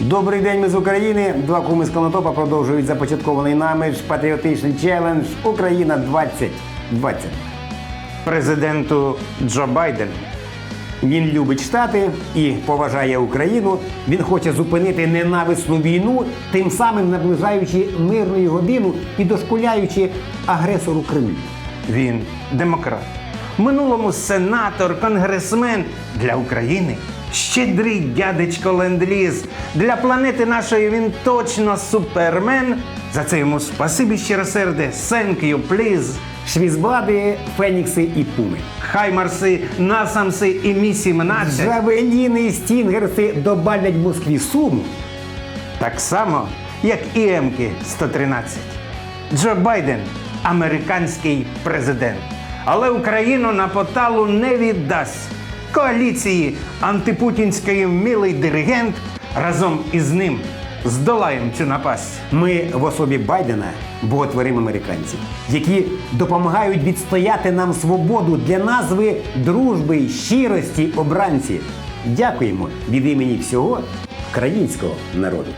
Добрий день, ми з України. Два куми з Конотопа продовжують започаткований нами ж патріотичний челендж Україна 2020. президенту Джо Байдену. Він любить штати і поважає Україну. Він хоче зупинити ненависну війну, тим самим наближаючи мирну годину і дошкуляючи агресору Кремлю. Він демократ. Минулому сенатор, конгресмен для України. Щедрий дядечко ленд-ліз. Для планети нашої він точно супермен. За це йому спасибі щиросерде. Thank you, please. Швізбади, Фенікси і Пуми. Хаймарси, Насамси і Мі 17. Джавеліни, Стінгерси добавлять Москві сум. Так само, як і Емки 113. Джо Байден американський президент. Але Україну на поталу не віддасть. Коаліції антипутінської милий диригент разом із ним здолаємо цю напасть. Ми в особі Байдена боготворимо американців, які допомагають відстояти нам свободу для назви дружби щирості обранці. Дякуємо від імені всього українського народу.